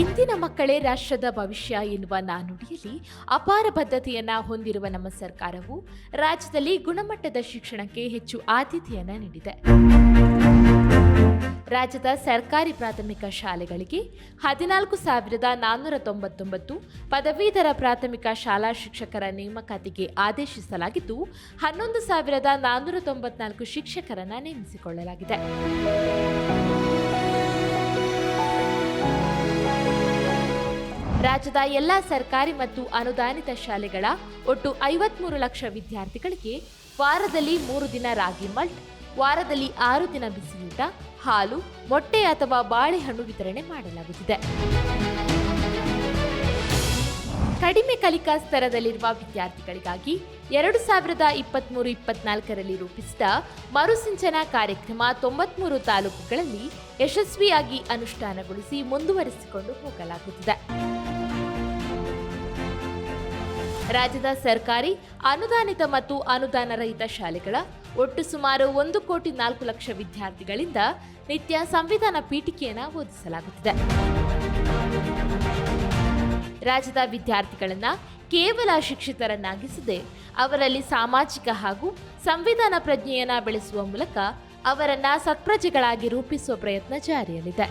ಇಂದಿನ ಮಕ್ಕಳೇ ರಾಷ್ಟ್ರದ ಭವಿಷ್ಯ ಎನ್ನುವ ನಾನುಡಿಯಲ್ಲಿ ಅಪಾರ ಬದ್ಧತೆಯನ್ನ ಹೊಂದಿರುವ ನಮ್ಮ ಸರ್ಕಾರವು ರಾಜ್ಯದಲ್ಲಿ ಗುಣಮಟ್ಟದ ಶಿಕ್ಷಣಕ್ಕೆ ಹೆಚ್ಚು ಆದ್ಯತೆಯನ್ನ ನೀಡಿದೆ. ರಾಜ್ಯದ ಸರ್ಕಾರಿ ಪ್ರಾಥಮಿಕ ಶಾಲೆಗಳಿಗೆ ಹದಿನಾಲ್ಕು ಸಾವಿರದ ನಾನ್ನೂರ ತೊಂಬತ್ತೊಂಬತ್ತು ಪದವೀಧರ ಪ್ರಾಥಮಿಕ ಶಾಲಾ ಶಿಕ್ಷಕರ ನೇಮಕಾತಿಗೆ ಆದೇಶಿಸಲಾಗಿದ್ದು, ಹನ್ನೊಂದು ಸಾವಿರದ ನಾನ್ನೂರ ತೊಂಬತ್ನಾಲ್ಕು ಶಿಕ್ಷಕರನ್ನು ನೇಮಿಸಿಕೊಳ್ಳಲಾಗಿದೆ. ರಾಜ್ಯದ ಎಲ್ಲ ಸರ್ಕಾರಿ ಮತ್ತು ಅನುದಾನಿತ ಶಾಲೆಗಳ ಒಟ್ಟು ಐವತ್ಮೂರು ಲಕ್ಷ ವಿದ್ಯಾರ್ಥಿಗಳಿಗೆ ವಾರದಲ್ಲಿ ಮೂರು ದಿನ ರಾಗಿ ಮಲ್ಟ್, ವಾರದಲ್ಲಿ ಆರು ದಿನ ಬಿಸಿಯೂಟ, ಹಾಲು, ಮೊಟ್ಟೆ ಅಥವಾ ಬಾಳೆಹಣ್ಣು ವಿತರಣೆ ಮಾಡಲಾಗುತ್ತಿದೆ. ಕಡಿಮೆ ಕಲಿಕಾ ಸ್ತರದಲ್ಲಿರುವ ವಿದ್ಯಾರ್ಥಿಗಳಿಗಾಗಿ ಎರಡು ಸಾವಿರದ ಇಪ್ಪತ್ತ್ಮೂರು ಇಪ್ಪತ್ನಾಲ್ಕರಲ್ಲಿ ರೂಪಿಸಿದ ಮರುಸಿಂಚನ ಕಾರ್ಯಕ್ರಮ ತೊಂಬತ್ಮೂರು ತಾಲೂಕುಗಳಲ್ಲಿ ಯಶಸ್ವಿಯಾಗಿ ಅನುಷ್ಠಾನಗೊಳಿಸಿ ಮುಂದುವರಿಸಿಕೊಂಡು ಹೋಗಲಾಗುತ್ತಿದೆ. ರಾಜ್ಯದ ಸರ್ಕಾರಿ, ಅನುದಾನಿತ ಮತ್ತು ಅನುದಾನ ರಹಿತ ಶಾಲೆಗಳ ಒಟ್ಟು ಸುಮಾರು ಒಂದು ಕೋಟಿ ನಾಲ್ಕು ಲಕ್ಷ ವಿದ್ಯಾರ್ಥಿಗಳಿಂದ ನಿತ್ಯ ಸಂವಿಧಾನ ಪೀಠಿಕೆಯನ್ನು ಓದಿಸಲಾಗುತ್ತಿದೆ. ರಾಜ್ಯದ ವಿದ್ಯಾರ್ಥಿಗಳನ್ನು ಕೇವಲ ಶಿಕ್ಷಿತರನ್ನಾಗಿಸದೆ ಅವರಲ್ಲಿ ಸಾಮಾಜಿಕ ಹಾಗೂ ಸಂವಿಧಾನ ಪ್ರಜ್ಞೆಯನ್ನು ಬೆಳೆಸುವ ಮೂಲಕ ಅವರನ್ನು ಸತ್ಪ್ರಜೆಗಳಾಗಿ ರೂಪಿಸುವ ಪ್ರಯತ್ನ ಜಾರಿಯಲ್ಲಿದೆ.